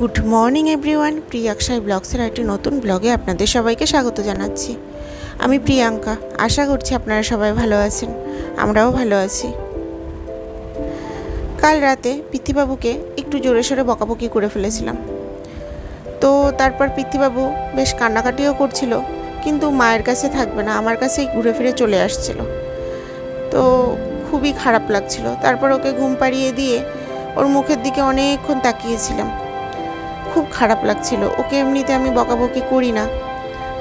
Good morning, everyone. প্রিয়াক্ষায় ব্লগসের একটি নতুন ব্লগে আপনাদের সবাইকে স্বাগত জানাচ্ছি। আমি প্রিয়াঙ্কা। আশা করছি আপনারা সবাই ভালো আছেন। আমরাও ভালো আছি। কাল রাতে পৃথিবাবুকে একটু জোরে সোরে বকাবকি করে ফেলেছিলাম। তো তারপর পৃথিবাবু বেশ কান্নাকাটিও করছিল, কিন্তু মায়ের কাছে থাকবে না, আমার কাছেই ঘুরে ফিরে চলে আসছিল। তো খুবই খারাপ লাগছিল। তারপর ওকে ঘুম পাড়িয়ে দিয়ে ওর মুখের দিকে অনেকক্ষণ তাকিয়েছিলাম। খুব খারাপ লাগছিল। ওকে এমনিতে আমি বকাবকি করি না।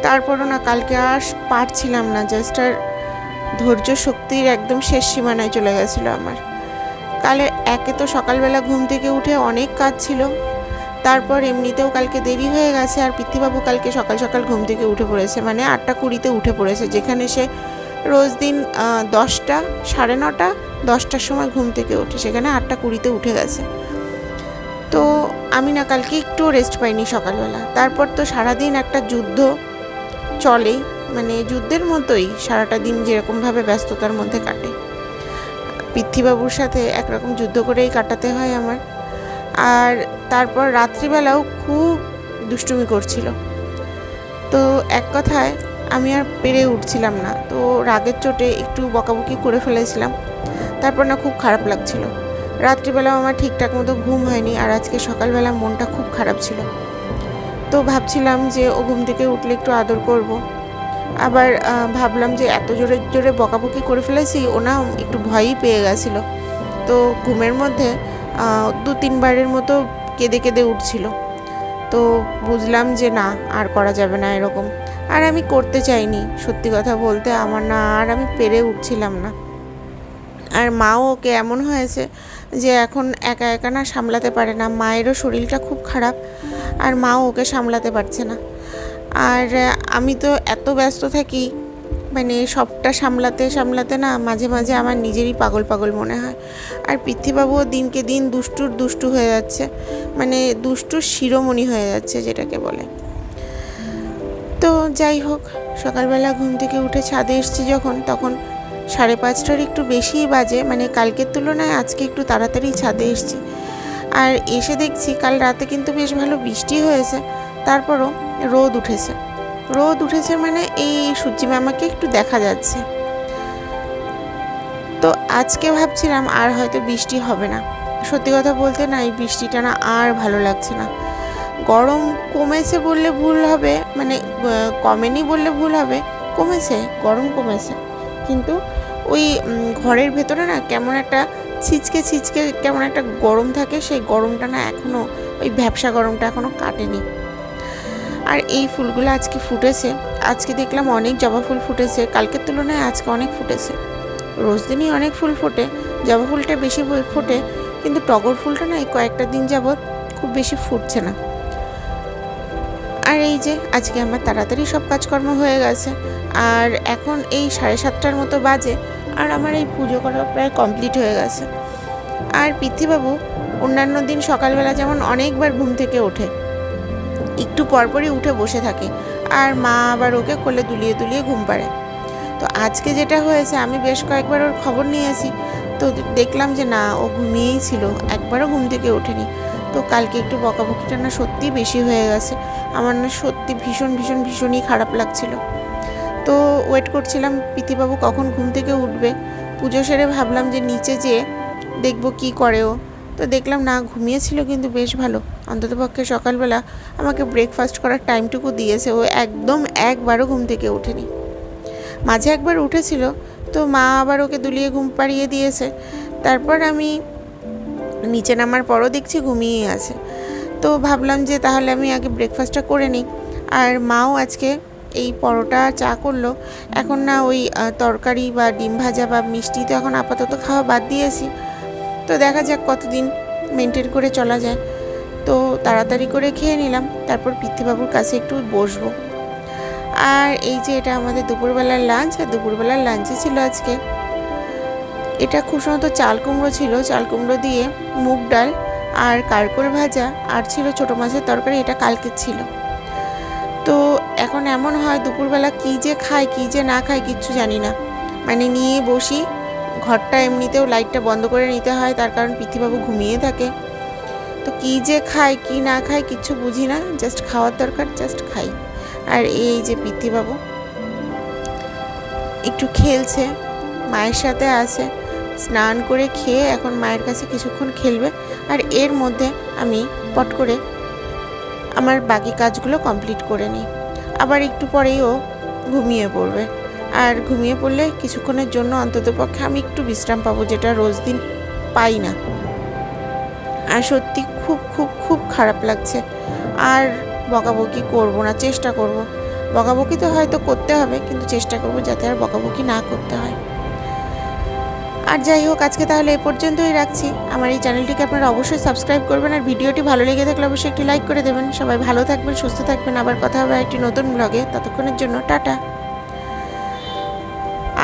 তারপরও না, কালকে আর পারছিলাম না। জাস্ট আর ধৈর্য শক্তির একদম শেষ সীমানায় চলে গেছিল আমার। কালে একে তো সকালবেলা ঘুম থেকে উঠে অনেক কাজ ছিল। তারপর এমনিতেও কালকে দেরি হয়ে গেছে আর পিতৃবাবু কালকে সকাল সকাল ঘুম থেকে উঠে পড়েছে। মানে আটটা কুড়িতে উঠে পড়েছে, যেখানে সে রোজ দিন দশটা, সাড়ে নটা, দশটার সময় ঘুম থেকে ওঠে। সেখানে আটটা কুড়িতে উঠে গেছে। আমি না কালকে একটু রেস্ট পাইনি সকালবেলা। তারপর তো সারাদিন একটা যুদ্ধ চলেই মানে যুদ্ধের মতোই সারাটা দিন যেরকমভাবে ব্যস্ততার মধ্যে কাটে। পৃথ্বীবাবুর সাথে একরকম যুদ্ধ করেই কাটাতে হয় আমার। আর তারপর রাত্রিবেলাও খুব দুষ্টুমি করছিল। তো এক কথায় আমি আর পেরে উঠছিলাম না। তো রাগের চোটে একটু বকাবকি করে ফেলেছিলাম। তারপর না খুব খারাপ লাগছিল। রাত্রিবেলাও আমার ঠিকঠাক মতো ঘুম হয়নি আর আজকে সকালবেলা মনটা খুব খারাপ ছিল। তো ভাবছিলাম যে ও ঘুম থেকে উঠলে একটু আদর করব। আবার ভাবলাম যে এত জোরে জোরে বকাবকি করে ফেলেছি, ও না একটু ভয়ই পেয়ে গেছিল। তো ঘুমের মধ্যে দু তিনবারের মতো কেঁদে কেঁদে উঠছিল। তো বুঝলাম যে না, আর করা যাবে না এরকম। আর আমি করতে চাইনি, সত্যি কথা বলতে আমার না, আর আমি পেরে উঠছিলাম না। আর মাও ওকে এমন হয়েছে যে এখন একা একা না সামলাতে পারে না। মায়েরও শরীরটা খুব খারাপ আর মাও ওকে সামলাতে পারছে না। আর আমি তো এত ব্যস্ত থাকি মানে সবটা সামলাতে সামলাতে না মাঝে মাঝে আমার নিজেরই পাগল পাগল মনে হয়। আর পৃথ্বীবাবুও দিনকে দিন দুষ্টুর দুষ্টু হয়ে যাচ্ছে মানে দুষ্টুর শিরোমণি হয়ে যাচ্ছে যেটাকে বলে। তো যাই হোক, সকালবেলা ঘুম থেকে উঠে ছাদে এসছি যখন, তখন সাড়ে পাঁচটার একটু বেশিই বাজে মানে কালকের তুলনায় আজকে একটু তাড়াতাড়ি ছাদে এসছি। আর এসে দেখছি কাল রাতে কিন্তু বেশ ভালো বৃষ্টি হয়েছে, তারপরও রোদ উঠেছে। রোদ উঠেছে মানে এই সূর্যি মামাকে একটু দেখা যাচ্ছে। তো আজকে ভাবছিলাম আর হয়তো বৃষ্টি হবে না। সত্যি কথা বলতে না, এই বৃষ্টিটা না আর ভালো লাগছে না। গরম কমেছে বললে ভুল হবে মানে কমেনি বললে ভুল হবে, কমেছে, গরম কমেছে। কিন্তু ওই ঘরের ভেতরে না কেমন একটা ছিচকে ছিচকে কেমন একটা গরম থাকে, সেই গরমটা না এখনও ওই ভ্যাবসা গরমটা এখনও কাটেনি। আর এই ফুলগুলো আজকে ফুটেছে। আজকে দেখলাম অনেক জবা ফুল ফুটেছে। কালকের তুলনায় আজকে অনেক ফুটেছে। রোজ দিনই অনেক ফুল ফোটে। জবা ফুলটা বেশি ফোটে, কিন্তু টগর ফুলটা না এই কয়েকটা দিন যাবৎ খুব বেশি ফুটছে না। আর এই যে, আজকে আমার তাড়াতাড়ি সব কাজকর্ম হয়ে গেছে। আর এখন এই সাড়ে সাতটার মতো বাজে। আর আমার এই পুজো করা প্রায় কমপ্লিট হয়ে গেছে। আর পৃথ্বীবাবু অন্যান্য দিন সকালবেলা যেমন অনেকবার ঘুম থেকে ওঠে, একটু পরপরই উঠে বসে থাকে আর মা আবার ওকে কোলে দুলিয়ে দুলিয়ে ঘুম পাড়ে। তো আজকে যেটা হয়েছে, আমি বেশ কয়েকবার ওর খবর নিয়েছি তো দেখলাম যে না, ও ঘুমিয়েই ছিল, একবারও ঘুম থেকে ওঠেনি। তো কালকে একটু বকাবকিটা না সত্যিই বেশি হয়ে গেছে। আমার না সত্যি ভীষণ ভীষণ, ভীষণই খারাপ লাগছিল। তো ওয়েট করছিলাম পিতিবাবু কখন ঘুম থেকে উঠবে? পুজো সেরে ভাবলাম যে নিচে যেয়ে দেখব কি করে ও। তো দেখলাম না, ঘুমিয়েছিল কিন্তু বেশ ভালো। অন্ততপক্ষে সকালবেলা আমাকে ব্রেকফাস্ট করার টাইমটুকু দিয়েছে। ও একদম একবারও ঘুম থেকে ওঠেনি। মাঝে একবার উঠেছিল, তো মা আবার ওকে দুলিয়ে ঘুম পাড়িয়ে দিয়েছে। তারপর আমি নিচে নামার পরও দেখছি ঘুমিয়েই আছে। তো ভাবলাম যে তাহলে আমি আগে ব্রেকফাস্টটা করে নিই। আর মাও আজকে এই পরোটা চা করল। এখন না ওই তরকারি বা ডিম ভাজা বা মিষ্টি তো এখন আপাতত খাওয়া বাদ দিয়েছি। তো দেখা যাক কতদিন মেনটেন করে চলা যায়। তো তাড়াতাড়ি করে খেয়ে নিলাম, তারপর পৃথ্বীবাবুর কাছে একটু বসবো। আর এই যে এটা আমাদের দুপুরবেলার লাঞ্চ আর দুপুরবেলার লাঞ্চে ছিল আজকে। এটা খুব সম্ভবত চাল কুমড়ো ছিল। চাল কুমড়ো দিয়ে মুগ ডাল আর কারকোল ভাজা, আর ছিল ছোটো মাছের তরকারি, এটা কালকের ছিল। তো এখন এমন হয় দুপুরবেলা কী যে খায়, কী যে না খায়, কিচ্ছু জানি না। মানে নিয়ে বসি, ঘরটা এমনিতেও লাইটটা বন্ধ করে নিতে হয়, তার কারণ পৃথিবাবু ঘুমিয়ে থাকে। তো কী যে খায়, কি না খায়, কিচ্ছু বুঝি না জাস্ট খাওয়ার দরকার জাস্ট খাই। আর এই যে পিতৃবাবু একটু খেলছে, মায়ের সাথে আছে, স্নান করে খেয়ে এখন মায়ের কাছে কিছুক্ষণ খেলবে। আর এর মধ্যে আমি পট করে আমার বাকি কাজগুলো কমপ্লিট করে নিই। আবার একটু পরেই ও ঘুমিয়ে পড়বে। আর ঘুমিয়ে পড়লে কিছুক্ষণের জন্য অন্ততপক্ষে আমি একটু বিশ্রাম পাবো, যেটা রোজ দিন পাই না। আর সত্যি খুব খুব খুব খারাপ লাগছে। আর বকাবকি করব না, চেষ্টা করব। বকাবকি তো হয়তো করতে হবে, কিন্তু চেষ্টা করব যাতে আর বকাবকি না করতে হয়। আর যাই হোক, আজকে তাহলে এ পর্যন্তই রাখছি। আমার এই চ্যানেলটিকে আপনারা অবশ্যই সাবস্ক্রাইব করবেন আর ভিডিওটি ভালো লেগে থাকলে অবশ্যই একটি লাইক করে দেবেন। সবাই ভালো থাকবেন, সুস্থ থাকবেন। আবার কথা হবে একটি নতুন ব্লগে। ততক্ষণের জন্য টাটা।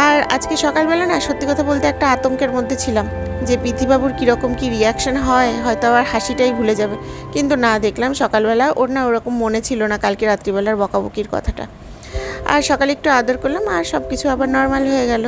আর আজকে সকালবেলা না, সত্যি কথা বলতে একটা আতঙ্কের মধ্যে ছিলাম যে পিথিবাবুর কীরকম কী রিয়াকশান হয়, হয়তো আবার হাসিটাই ভুলে যাবে। কিন্তু না, দেখলাম সকালবেলা ওর না ওরকম মনে ছিল না কালকে রাত্রিবেলার বকাবকির কথাটা। আর সকালে একটু আদর করলাম আর সব কিছু আবার নর্মাল হয়ে গেল।